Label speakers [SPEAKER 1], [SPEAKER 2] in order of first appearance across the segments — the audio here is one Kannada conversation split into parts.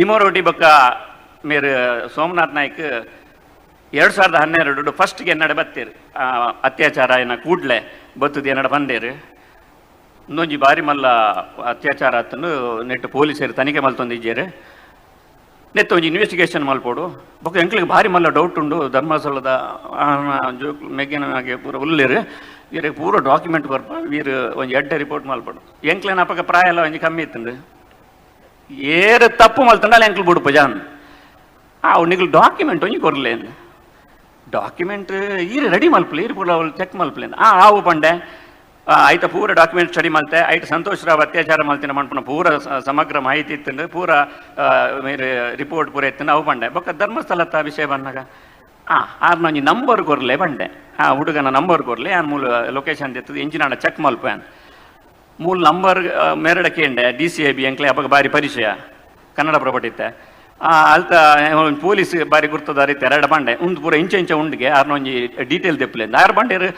[SPEAKER 1] ತಿಮೋರೋಟಿ ಬೊಕ್ಕ ಮೇರು, ಸೋಮನಾಥ್ ನಾಯ್ಕ್ ಎರಡು ಸಾವಿರದ ಹನ್ನೆರಡು ಫಸ್ಟ್ಗೆ ಎನ್ನಡ ಬತ್ತೀರು. ಅತ್ಯಾಚಾರ ಏನ ಕೂಡ್ಲೆ ಬತ್ತದ ಎನ್ನಡ ಬಂದೇರು. ಇನ್ನೊಂಜಿ ಬಾರಿ ಮಲ್ಲ ಅತ್ಯಾಚಾರ ಆತನು ನೆಟ್ಟು ಪೊಲೀಸರು ತನಿಖೆ ಮಲ್ತೊಂದಿದ್ದೇರು ನೆತ್ತ ಒಂಜಿ ಇನ್ವೆಸ್ಟಿಗೇಷನ್ ಮಲ್ಪೋಡು ಬೊಕ್ಕ ಎಂಕ್ಲಿಗೆ ಭಾರಿ ಮಲ್ಲ ಡೌಟ್ ಉಂಡು. ಧರ್ಮಸ್ಥಳದ ಜೋಕ್ ಮೆಗ್ಗಿನಾಗೆ ಪೂರ ಉಲ್ಲೇರು. ಇವರಿಗೆ ಪೂರ ಡಾಕ್ಯುಮೆಂಟ್ ಬರ್ಪ. ವೀರು ಒಂದು ಎಡ್ಡೆ ರಿಪೋರ್ಟ್ ಮಲ್ಪಡು ಎಂಕ್ಲೇನ ಅಪಕ ಪ್ರಾಯ ಎಲ್ಲ ಒಂಜಿ ಕಮ್ಮಿ తప్పు ತಪ್ಪು ಮಲ್ತಂಡಲ್ಲ ಎಂಕ್ಲು ಬಿಡುಪ ಜಾನ್ ಆ ನಿಗ್ಲು ಡಾಕ್ಯುಮೆಂಟ್ ಒಂಜಿ ಕೊರ್ಲೆ ಡಾಕ್ಯುಮೆಂಟ್ ಈರು ರೆಡಿ ಮಲ್ಪಲಿ ಈರು ಪೂರ ಅವ್ಲು ಚೆಕ್ ಮಲ್ಪಲಿ ಆ ಆವು ಪಂಡೆ. ಆ, ಆಯ್ತ ಪೂರ ಡಾಕ್ಯುಮೆಂಟ್ ಸ್ಟಡಿ ಮಲ್ತೆ ಐಟ್ ಸಂತೋಷ್ ರಾವ್ ಅತ್ಯಾಚಾರ ಮಲ್ತಿನ ಮನ್ಪುನ ಪೂರ ಸಮಗ್ರ ಮಾಹಿತಿ ಇತ್ತಂಡು ಪೂರ ಆ, ರಿಪೋರ್ಟ್ ಪೂರ ಇತ್ತಂಡು ಅವು ಪಂಡೆ. ಬೊಕ್ಕ ಧರ್ಮಸ್ಥಳದ ವಿಷಯ ಬಂದಾಗ. ಆ ಒಂಜಿ ನಂಬರ್ ಕೊರ್ಲೆ ಬಂಡೆ ಆ ಹುಡುಗನ ನಂಬರ್ ಕೊರ್ಲೆ ಆನ್ ಮೂಲ ಲೊಕೇಶನ್ ಎತ್ತದ ಎಂಜಿನಾಡ ಚೆಕ್ ಮಲ್ಪೇನ್ ಮೂಲ ನಂಬರ್ ಮೇರಡ ಕೇಂಡೆ ಡಿ ಸಿ ಐ ಬಿ ಎಂಕ್ಲೆ ಅವಾಗ ಬಾರಿ ಪರಿಚಯ. ಕನ್ನಡ ಪ್ರಪಟಿತ್ತೆ ಆ, ಅಲ್ತ ಪೊಲೀಸ್ ಬಾರಿ ಗುರ್ತದ ರೀತಿ ಎರಡು ಬಂಡೆ. ಉಂದು ಪೂರ ಇಂಚ ಇಂಚ ಉಂಡಿಗೆ ಆರ್ನೊಂಜಿ ಡೀಟೇಲ್ ದೆಪ್ಪಲೆ ಆರು ಬಂಡೇರು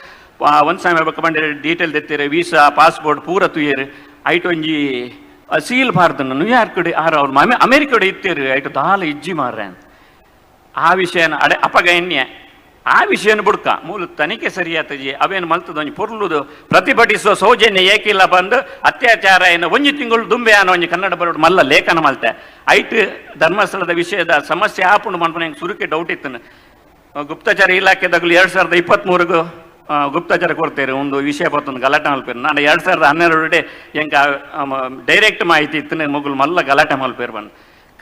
[SPEAKER 1] ಒಂದು ಸಮಯ ಬೇಕು ಬಂಡೇರು ಡೀಟೇಲ್ ತೆತ್ತೀರಿ ವೀಸಾ ಪಾಸ್ಪೋರ್ಟ್ ಪೂರ ತುಯ್ಯರು. ಐಟ್ ಒಂಜಿ ಸೀಲ್ ಬಾರ್ದನ್ನು ನ್ಯೂಯಾರ್ಕ್ ಆರು ಅವ್ರು ಅಮೆ ಅಮೇರಿಕಡೆ ಇತ್ತೀರಿ, ಐಟು ದಾಲ ಇಜ್ಜಿ ಮಾರ್ರೆ ಆ ವಿಷಯನ ಅಡೆ ಅಪಗ ಆ ವಿಷಯನ ಬುಡ್ಕ. ಮೂಲ ತನಿಖೆ ಸರಿಯಾತಜಿ ಅವೇನು ಮಲ್ತದೊಂಜಿ ಪೊರ್ಲುದು ಪ್ರತಿಭಟಿಸುವ ಸೌಜನ್ಯ ಏಕಿಲ್ಲ ಬಂದು ಅತ್ಯಾಚಾರ ಏನು ಒಂಜಿ ತಿಂಗಳು ದುಂಬೆ ಅನ್ನೋ ಒಂಜಿ ಕನ್ನಡ ಬರೋಡು ಮಲ್ಲ ಲೇಖನ ಮಲ್ತೆ. ಐಟ್ ಧರ್ಮಸ್ಥಳದ ವಿಷಯದ ಸಮಸ್ಯೆ ಆಪುಂಡು ಮನ್ಪನ ಹೆಂಗೆ ಸುರುಕೆ ಡೌಟ್ ಇತ್ತು ಗುಪ್ತಚರ ಇಲಾಖೆದಾಗಲು ಎರಡು ಸಾವಿರದ ಇಪ್ಪತ್ತ್ಮೂರಿಗೂ ಗುಪ್ತಚರ ಕೊಡ್ತೇವೆ ಒಂದು ವಿಷಯ ಬರ್ತೊಂದು ಗಲಾಟೆ ಮಲ್ಪೇರು. ನಾನು ಎರಡು ಸಾವಿರದ ಹನ್ನೆರಡು ಎಂಕ ಡೈರೆಕ್ಟ್ ಮಾಹಿತಿ ಇತ್ತು ಮುಗುಲು ಮಲ್ಲ ಗಲಾಟೆ ಮಲ್ಪೇರು ಬಂದು.